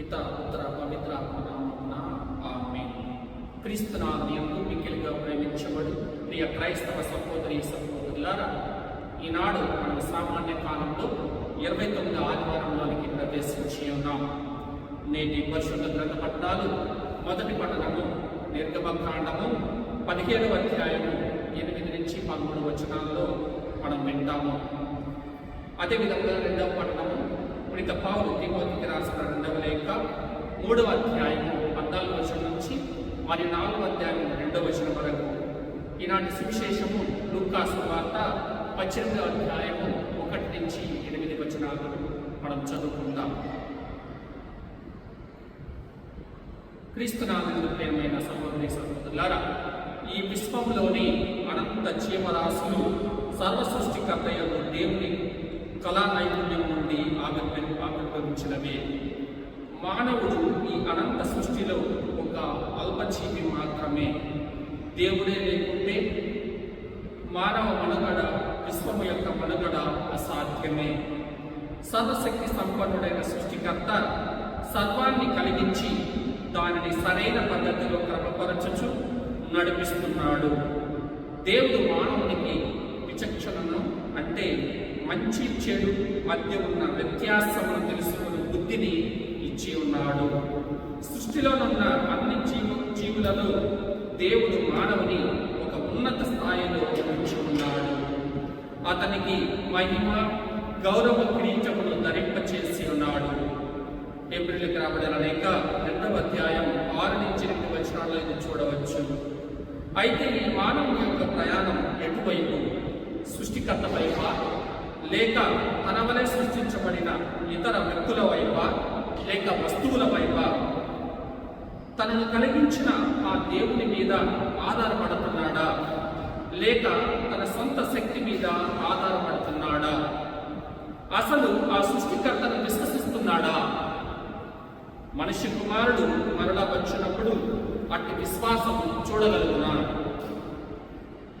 పిత పుత్ర పవిత్ర నామమున ఆమె క్రీస్తునాథ్ మిక్కిలిగా ప్రేమించబడు ప్రియ క్రైస్తవ సహోదరి సహోదరులారా ఈనాడు మనం సామాన్య కాలంలో ఇరవై తొమ్మిది ఆదివారంలోనికి ప్రవేశించి ఉన్నాం. నేటి పరిశుద్ధ గ్రంథ పట్టణాలు మొదటి పట్టణము నిర్గమకాండము పదిహేడవ అధ్యాయము ఎనిమిది నుంచి పదమూడు వచనాల్లో మనం వింటాము. అదేవిధంగా రెండవ పట్టణము పుణిత పావులు తిమోతికి రాసిన రెండవ లేఖ మూడవ అధ్యాయం పద్నాలుగు వర్షం నుంచి మరి నాలుగవ అధ్యాయం రెండవ వచనం వరకు. ఈనాటి సువిశేషము లూకాసు వార్త పద్దెనిమిదవ అధ్యాయము ఒకటి నుంచి ఎనిమిది వచనాలు మనం చదువుకుందాం. క్రీస్తునాథుడు ప్రేమైన సహోదరి సహోదరులారా ఈ విశ్వంలోని అనంత జీవరాశులు సర్వ యొక్క దేవుని కళా నైపుణ్యం నుండి ఆవిర్భవి ఆవిర్భవించినవే మానవుడు ఈ అనంత సృష్టిలో ఒక అల్పజీవి మాత్రమే. దేవుడే లేకుంటే మానవ మనుగడ విశ్వము యొక్క మనుగడ అసాధ్యమే. సర్వశక్తి సంపన్నుడైన సృష్టికర్త సర్వాన్ని కలిగించి దానిని సరైన పద్ధతిలో క్రమపరచుచు నడిపిస్తున్నాడు. దేవుడు మానవునికి మంచి చెడు మధ్య ఉన్న వ్యత్యాసమును తెలుసుకుని బుద్ధిని ఇచ్చి ఉన్నాడు. సృష్టిలోనున్న అన్ని జీవు జీవులలో దేవుడు మానవుని ఒక ఉన్నత స్థాయిలో ఉంచి ఉన్నాడు. అతనికి మహిమ గౌరవ కిరీటమును ధరింపచేసి ఉన్నాడు. ఏప్రిల్కి రాబడిన లేక రెండవ అధ్యాయం ఆరు నుంచి రెండు వచనాల్లో ఇది చూడవచ్చు. అయితే ఈ మానవుని యొక్క ప్రయాణం ఎటువైపు? సృష్టికర్త వైపా లేక తన వలె సృష్టించబడిన ఇతర వ్యక్తుల వైపా లేక వస్తువుల వైపా? తనను కలిగించిన ఆ దేవుని మీద ఆధారపడుతున్నాడా? లేక తన సొంత శక్తి మీద ఆధారపడుతున్నాడా? అసలు ఆ సృష్టికర్తను విశ్వసిస్తున్నాడా? మనిషి కుమారుడు మరలా వచ్చినప్పుడు అట్టి విశ్వాసం చూడగలుగునా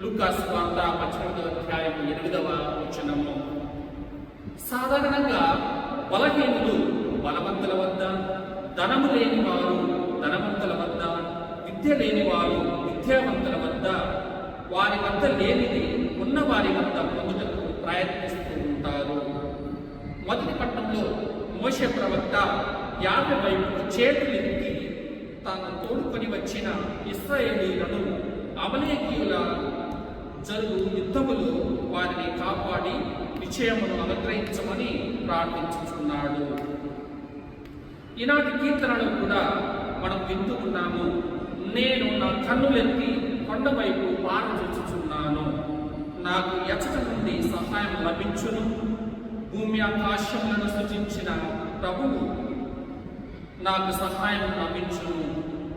లూకాస్ వార్త పద్దెనిమిదవ అధ్యాయం ఎనిమిదవ వచనము. సాధారణంగా బలహీనులు బలవంతుల వద్ద ధనము లేని వారు ధనవంతుల వద్ద విద్య లేని వారు విద్యావంతుల వద్ద వారి వద్ద లేనిది ఉన్న వారి వద్ద పొందుటకు ప్రయత్నిస్తూ ఉంటారు. మొదటి పట్టణంలో మోస ప్రవక్త యాభై వైపు చేతులెత్తి తాను తోడుకొని వచ్చిన ఇస్రాయేలీలను అమలేకీయుల జరుగు యుద్ధములు వారిని కాపాడి విజయమును అనుగ్రహించమని ప్రార్థించుచున్నాడు. ఈనాటి కీర్తనలో కూడా మనం వింటూ ఉన్నాము నేను నా కన్నులెత్తి కొండవైపు పారచూచుచున్నాను నాకు ఎచ్చట నుండి సహాయం లభించును. భూమి ఆకాశములను సృజించిన ప్రభువు నాకు సహాయం లభించును.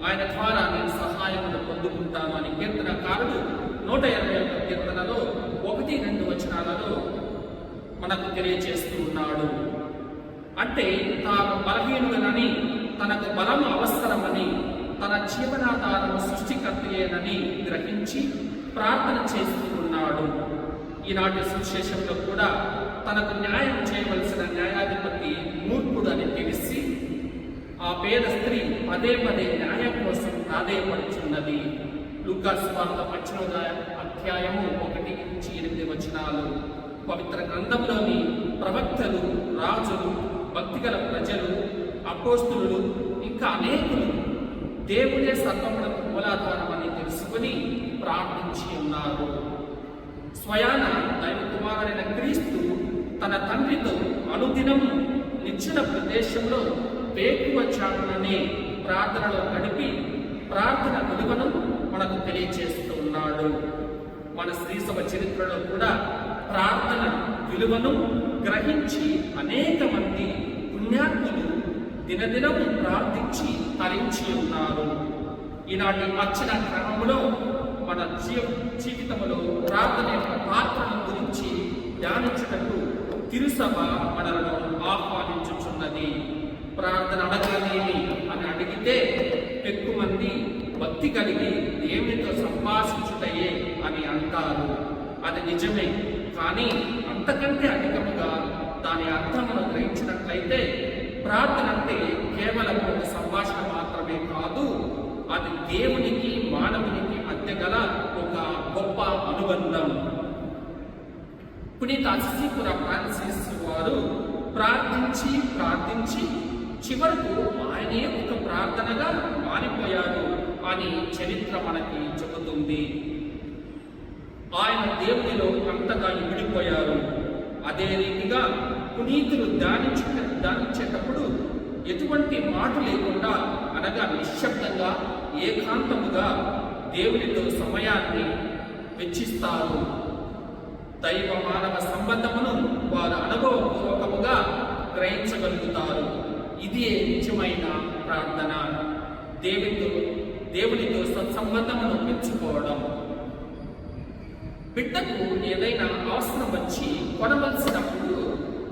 ఆయన ద్వారా నేను సహాయమును పొందుకుంటాను అని కీర్తనకారుడు నూట ఇరవై ఒక్క కీర్తనలో ఒకటి రెండు వచనాలలో మనకు తెలియజేస్తూ ఉన్నాడు. అంటే తాను బలహీనుడనని తనకు బలం అవసరమని తన జీవనాధారం సృష్టికర్తయేనని గ్రహించి ప్రార్థన చేస్తూ ఉన్నాడు. ఈనాటి సువిశేషంలో కూడా తనకు న్యాయం చేయవలసిన న్యాయాధిపతి మూర్ఖుడని తెలిసి ఆ పేద స్త్రీ పదే పదే న్యాయం కోసం ప్రాధేయపడుచున్నది. లుగ్గా వార్త పద్దెనిమిద అధ్యాయము ఒకటి నుంచి ఎనిమిది వచనాలు. పవిత్ర గ్రంథంలోని ప్రవక్తలు రాజులు భక్తిగల ప్రజలు అపోస్తులు ఇంకా అనేకులు దేవుడే సర్వములకు మూలాధారమని తెలుసుకుని ప్రార్థించి ఉన్నారు. స్వయాన దైవ కుమారుడైన క్రీస్తు తన తండ్రితో అనుదినము నిచ్చిన ప్రదేశంలో వేకువ చాటుననే ప్రార్థనలో గడిపి ప్రార్థన విలువను మనకు తెలియచేస్తూ ఉన్నాడు. మన శ్రీసభ చరిత్రలో కూడా ప్రార్థన విలువను గ్రహించి అనేక మంది పుణ్యాత్ములు దినదినము ప్రార్థించి తరించి ఉన్నారు. ఇలాంటి అర్చన క్రమంలో మన జీవ జీవితంలో ప్రార్థన యొక్క పాత్రను గురించి ధ్యానించటకు తిరుసభ మనలను ఆహ్వానించుచున్నది. ప్రార్థన అడగలేని అని అడిగితే ఎక్కువ మంది భక్తి కలిగి దేవునితో సంభాషించుటయే అని అంటారు. అది నిజమే. కానీ అంతకంటే అధికముగా దాని అర్థమును గ్రహించినట్లయితే ప్రార్థన అంటే కేవలం ఒక సంభాషణ మాత్రమే కాదు అది దేవునికి మానవునికి మధ్య గల ఒక గొప్ప అనుబంధం. పునీత అసిపుర ఫ్రాన్సిస్ వారు ప్రార్థించి ప్రార్థించి చివరకు ఆయనే ఒక ప్రార్థనగా మారిపోయారు అని చరిత్ర మనకి చెబుతుంది. ఆయన దేవునిలో అంతగా ఇమిడిపోయారు. అదే రీతిగా పునీతులు ధ్యానించ ధ్యానించేటప్పుడు ఎటువంటి మాట లేకుండా అనగా నిశ్శబ్దంగా ఏకాంతముగా దేవునితో సమయాన్ని వెచ్చిస్తారు. దైవ మానవ సంబంధమును వారు అనుభవపూర్వకముగా గ్రహించగలుగుతారు. ఇదే నిజమైన ప్రార్థన. దేవునితో దేవునితో సత్సంబంధమును పెంచుకోవడం బిడ్డకు ఏదైనా అవసరం వచ్చి కొనవలసినప్పుడు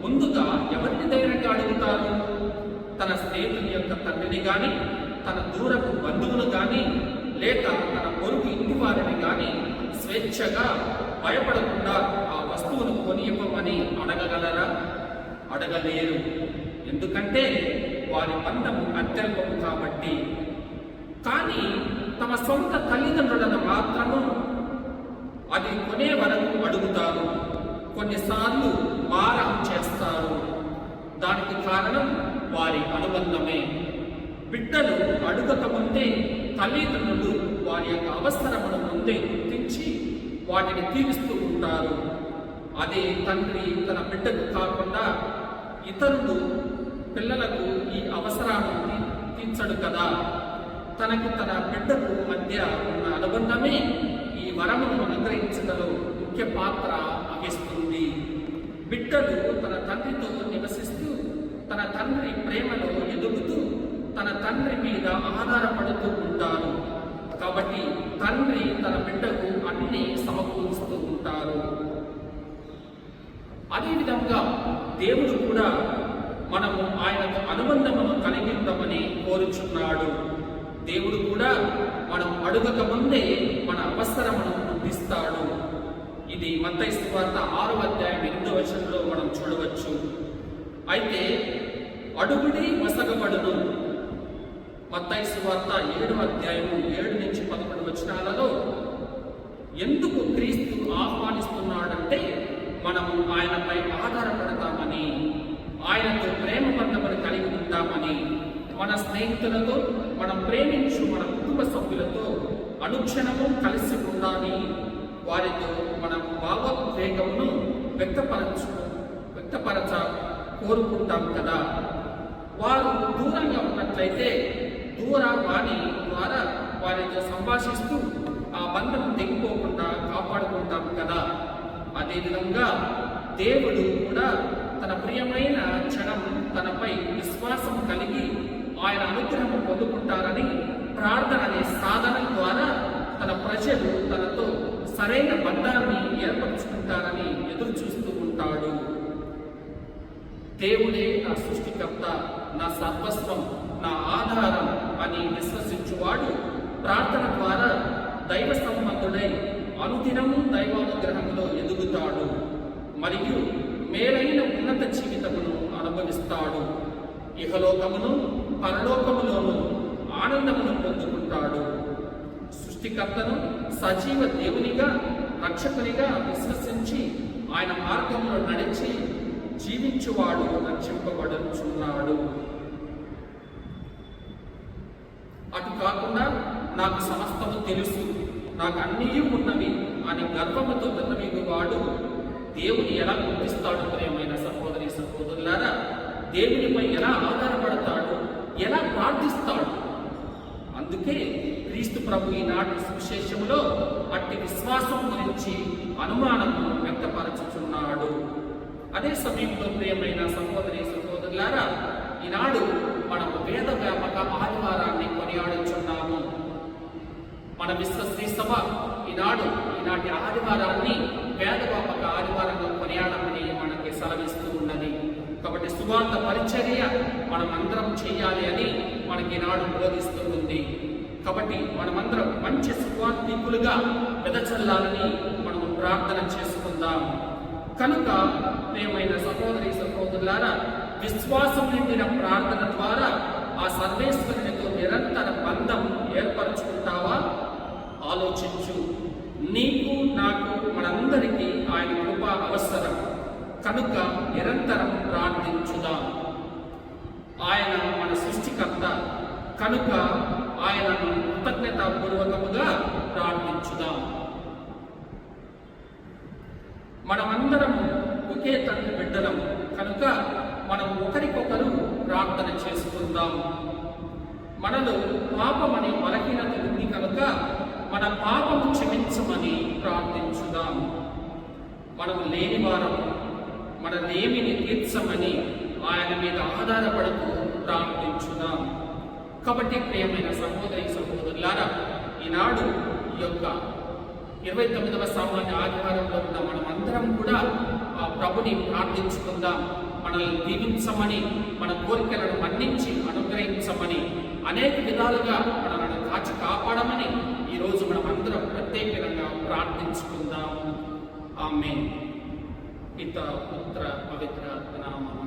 ముందుగా ఎవరిని ధైర్యంగా అడుగుతారు? తన స్నేహితుని యొక్క తండ్రిని కానీ తన దూరపు బంధువులు కానీ లేక తన పొరుగు ఇంటి వారిని కానీ స్వేచ్ఛగా భయపడకుండా ఆ వస్తువును కొని ఇవ్వమని అడగగలరా? అడగలేరు. ఎందుకంటే వారి బంధము అత్యల్పము కాబట్టి కానీ తమ సొంత తల్లిదండ్రులను మాత్రము అది కొనే వరకు అడుగుతారు. కొన్నిసార్లు మారం చేస్తారు. దానికి కారణం వారి అనుబంధమే. బిడ్డలు అడుగక ముందే తల్లిదండ్రులు వారి యొక్క అవసరమును ముందే గుర్తించి వాటిని తీరుస్తూ ఉంటారు. అదే తండ్రి తన బిడ్డకు కాకుండా ఇతరులు పిల్లలకు ఈ అవసరాన్ని తీర్చడు కదా. తనకు తన బిడ్డకు మధ్య ఉన్న అనుబంధమే ఈ వరమును అనుగ్రహించడంలో ముఖ్య పాత్ర వహిస్తుంది. బిడ్డలు తన తండ్రితో నివసిస్తూ తన తండ్రి ప్రేమలో ఎదుగుతూ తన తండ్రి మీద ఆధారపడుతూ ఉంటారు. కాబట్టి తండ్రి తన బిడ్డకు అన్ని సమకూరుస్తూ ఉంటారు. అదేవిధంగా దేవుడు కూడా మనము ఆయనకు అనుబంధమును కలిగి ఉండమని కోరుచున్నాడు. దేవుడు కూడా మనం అడుగక ముందే మన అవసరమును గుర్తిస్తాడు ఇది మత్తయి వార్త ఆరు అధ్యాయం ఎనిమిదో వచనంలో మనం చూడవచ్చు. అయితే అడుగుడి మసగబడును మత్తయి వార్త ఏడు అధ్యాయము ఏడు నుంచి పదకొండు వచనాలలో ఎందుకు క్రీస్తు ఆహ్వానిస్తున్నాడంటే మనము ఆయనపై ఆధారపడతామని ఆయనతో ప్రేమ బంధములు కలిగి ఉంటామని మన స్నేహితులతో మనం ప్రేమించు మన కుటుంబ సభ్యులతో అనుక్షణము కలిసి ఉండాలి. వారితో మనం భావోద్వేగమును వ్యక్తపరచు వ్యక్తపరచ కోరుకుంటాం కదా. వారు దూరంగా ఉన్నట్లయితే దూర వాణి ద్వారా వారితో సంభాషిస్తూ ఆ బంధం తెగిపోకుండా కాపాడుకుంటాం కదా. అదేవిధంగా దేవుడు కూడా తన ప్రియమైన క్షణం తనపై విశ్వాసం కలిగి ఆయన అనుగ్రహం పొందుకుంటారని ప్రార్థన అనే సాధన ద్వారా తన ప్రజలు తనతో సరైన బంధాన్ని ఏర్పరచుకుంటారని ఎదురు చూస్తూ ఉంటాడు. దేవుడే నా సృష్టికర్త నా సర్వస్వం నా ఆధారం అని విశ్వసించువాడు. ప్రార్థన ద్వారా దైవ సంబంధుడై అనుదినము దైవానుగ్రహంలో ఎదుగుతాడు. మరియు మేలైన ఉన్నత జీవితమును అనుభవిస్తాడు. ఇహలోకమును పరలోకములోను ఆనందమును పొందుకుంటాడు సృష్టికర్తను సజీవ దేవునిగా రక్షకునిగా విశ్వసించి ఆయన మార్గంలో నడిచి జీవించువాడు రక్షింపబడుచున్నాడు అటు కాకుండా నాకు సమస్తము తెలుసు నాకు అన్నీ ఉన్నవి అని గర్వముతో విన్నవిగువాడు దేవుని ఎలా గుర్తిస్తాడు ప్రేమైన సహోదరి సహోదరులారా? దేవునిపై ఎలా ఆధారపడతాడు? ఎలా ప్రార్థిస్తాడు? అందుకే క్రీస్తు ప్రభు ఈనాటి సువిశేషంలో అట్టి విశ్వాసం గురించి అనుమానము వ్యక్తపరచుచున్నాడు. అదే సమయంలో ప్రియమైన సహోదరి సహోదరులారా ఈనాడు మనము వేద వ్యాపక ఆదివారాన్ని కొనియాడుచున్నాము. మన విశ్వ శ్రీ సభ ఈనాడు ఈనాటి ఆదివారాన్ని వేద వ్యాపక ఆదివారంగా కొనియాడమని మనకి సెలవిస్తూ కాబట్టి సువార్త పరిచర్య మనం అందరం చేయాలి అని మనకి నాడు బోధిస్తుంది కాబట్టి మనమందరం మంచి సువార్థికులుగా వెదచల్లాలని మనం ప్రార్థన చేసుకుందాం. కనుక ప్రేమైన సహోదరి సహోదరులారా విశ్వాసం నిండిన ప్రార్థన ద్వారా ఆ సర్వేశ్వరునితో నిరంతర బంధం ఏర్పరచుకుంటావా? ఆలోచించు. నీకు నాకు మనందరికీ ఆయన కృప అవసరం. కనుక నిరంతరం ప్రార్థించుదాం. ఆయన మన సృష్టికర్త కనుక ఆయనను కృతజ్ఞతాపూర్వకముగా ప్రార్థించుదాం. మనమందరము ఒకే తండ్రి బిడ్డలము కనుక మనం ఒకరికొకరు ప్రార్థన చేసుకుందాం. మనలో అనే బలహీనత ఉంది కనుక మన పాపము క్షమించమని ప్రార్థించుదాం. మనం లేని వారం మన దేవిని తీర్చమని ఆయన మీద ఆధారపడుతూ ప్రార్థించుదాం. కాబట్టి ప్రియమైన సహోదరి సహోదరులారా ఈనాడు ఈ యొక్క ఇరవై తొమ్మిదవ సామాన్య ఆధారంలో ఉన్న మనం అందరం కూడా ఆ ప్రభుని ప్రార్థించుకుందాం. మనల్ని దీవించమని మన కోరికలను మన్నించి అనుగ్రహించమని అనేక విధాలుగా మనల్ని కాచి కాపాడమని ఈరోజు మనం అందరం ప్రత్యేకంగా ప్రార్థించుకుందాం. ఆమె పిత పుత్ర పవిత్ర నామమున ఆమె